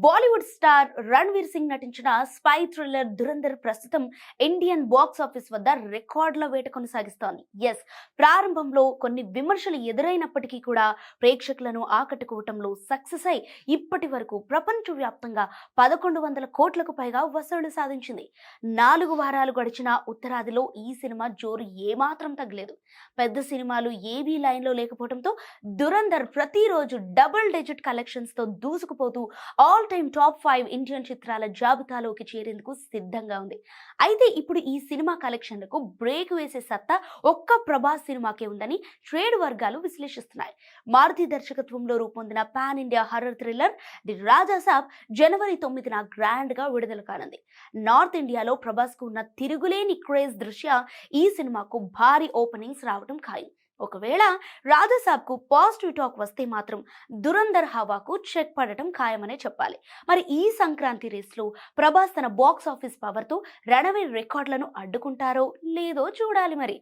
Bollywood star Ranveer Singh నటించిన spy thriller Dhurandhar ప్రస్తుతం Indian box office వద్ద రికార్డుల వేట కొనసాగిస్తోంది. ఎస్ ప్రారంభంలో కొన్ని విమర్శలు ఎదురైనప్పటికీ కూడా ప్రేక్షకులను ఆకట్టుకోవటంలో సక్సెస్ అయి ఇప్పటి వరకు ప్రపంచవ్యాప్తంగా పదకొండు వందల కోట్లకు పైగా వసూళ్ళు సాధించింది. నాలుగు వారాలు గడిచిన ఉత్తరాదిలో ఈ సినిమా జోరు ఏమాత్రం తగ్గలేదు. పెద్ద సినిమాలు ఏవీ లైన్లో లేకపోవడంతో ధురంధర్ ప్రతిరోజు డబుల్ డిజిట్ కలెక్షన్స్తో దూసుకుపోతూ all time top five Indian చిత్రాల జాబితాలోకి చేరేందుకు సిద్ధంగా ఉంది. అయితే ఇప్పుడు ఈ సినిమా కలెక్షన్లకు బ్రేక్ వేసే సత్తా ఒక్క ప్రభాస్ సినిమాకే ఉందని ట్రేడ్ వర్గాలు విశ్లేషిస్తున్నాయి. మారుతి దర్శకత్వంలో రూపొందిన pan India horror thriller the Raja Saab జనవరి తొమ్మిదిన గ్రాండ్గా విడుదల కానుంది. నార్త్ ఇండియాలో ప్రభాస్కు ఉన్న తిరుగులేని క్రేజ్ దృష్ట్యా ఈ సినిమాకు భారీ ఓపెనింగ్స్ రావడం ఖాయం. ఒకవేళ రాధాసాబ్కు పాజిటివ్ టాక్ వస్తే మాత్రం దురందర్ హవాకు చెక్ పడటం ఖాయమనే చెప్పాలి. మరి ఈ సంక్రాంతి రేస్లో ప్రభాస్ తన బాక్స్ ఆఫీస్ పవర్తో రణవీర్ రికార్డులను అడ్డుకుంటారో లేదో చూడాలి మరి.